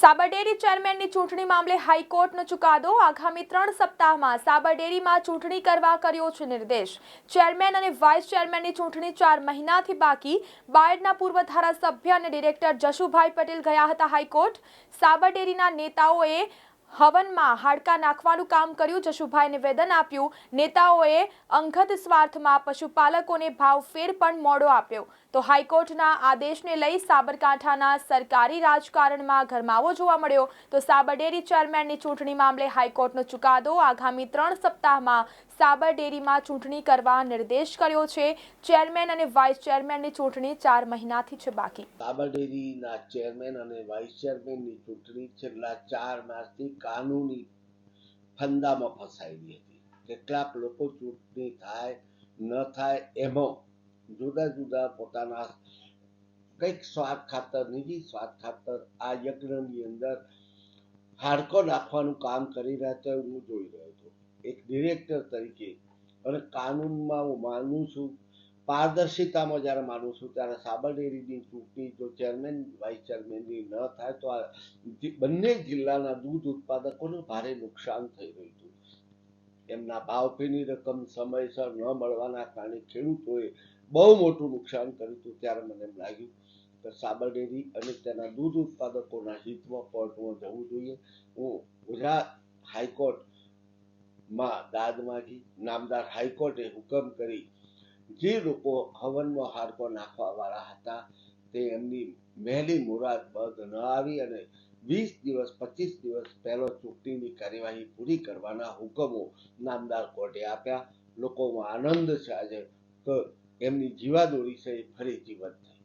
સાબરડેરી ચેરમેનની ચૂંટણી મામલે હાઈકોર્ટનો ચુકાદો આગામી ત્રણ સપ્તાહમાં સાબરડેરીમાં ચૂંટણી કરવા કર્યો છે નિર્દેશ. ચેરમેન અને વાઇસ ચેરમેનની ચૂંટણી ચાર મહિનાથી બાકી. બાયડના પૂર્વ ધારાસભ્ય અને ડિરેક્ટર જશુભાઈ પટેલ ગયા હતા હાઈકોર્ટ. સાબરડેરીના નેતાઓએ હવનમાં હાડકા નાખવાનું કામ કર્યું. જશુભાઈ નિવેદન આપ્યું. નેતાઓએ અંગત સ્વાર્થમાં પશુપાલકોને ભાવફેર પણ મોડો આપ્યો. તો હાઈકોર્ટના આદેશને લઈ સાબરકાંઠાના સરકારી રાજકારણમાં ગરમાવો જોવા મળ્યો. તો સાબરડેરી ચેરમેનની ચૂંટણી મામલે હાઈકોર્ટનો ચુકાદો આગામી ત્રણ સપ્તાહમાં સાબરડેરીમાં ચૂંટણી કરવા નિર્દેશ કર્યો છે. ચેરમેન અને વાઇસ ચેરમેનની ચૂંટણી ચાર મહિનાથી છે બાકી. સાબરડેરીના ચેરમેન અને વાઇસ ચેરમેનની ચૂંટણી છેલ્લા ચાર માસથી કાનૂની ફંદામાં ફસાયેલી હતી. કેટલાક લોકો ચૂંટણી થાય, ન થાય એમાં જુદા જુદા પોતાના કંઈક સ્વાદ ખાતર, નિજી સ્વાદ ખાતર આ યજ્ઞની અંદર હાડકો નાખવાનું કામ કરી રહ્યા છે હું જોઈ રહ્યો હતો. એક ડિરેક્ટર તરીકે અને કાનૂનમાં હું માનું છું પારદર્શિતામાં જ્યારે માનું છું, ત્યારે સાબરડેરીની ચૂંટણી જો ચેરમેન, વાઇસ ચેરમેનની ન થાય, તો આ બંને જિલ્લાના દૂધ ઉત્પાદકોને ભારે નુકસાન થઈ રહ્યું હતું. એમના ભાવફીની રકમ સમયસર ન મળવાના કારણે ખેડૂતોએ બહુ મોટું નુકસાન કર્યું હતું, ત્યારે મને એમ લાગ્યું કે સાબરડેરી અને તેના દૂધ ઉત્પાદકોના હિતમાં કોર્ટમાં જવું જોઈએ. હું ગુજરાત હાઈકોર્ટમાં દાદ માગી, નામદાર હાઈકોર્ટે હુકમ કરી જે લોકો હવનમાં હારકો નાખવા વાળા હતા, તે એમની મહેલી મુરાદ બધ ન આવી અને વીસ દિવસ, પચીસ દિવસ પહેલો ચૂંટણીની કાર્યવાહી પૂરી કરવાના હુકમો નામદાર કોર્ટે આપ્યા. લોકોમાં આનંદ છે આજે એમની જીવાદોરી છે એ ફરી જીવંત થઈ.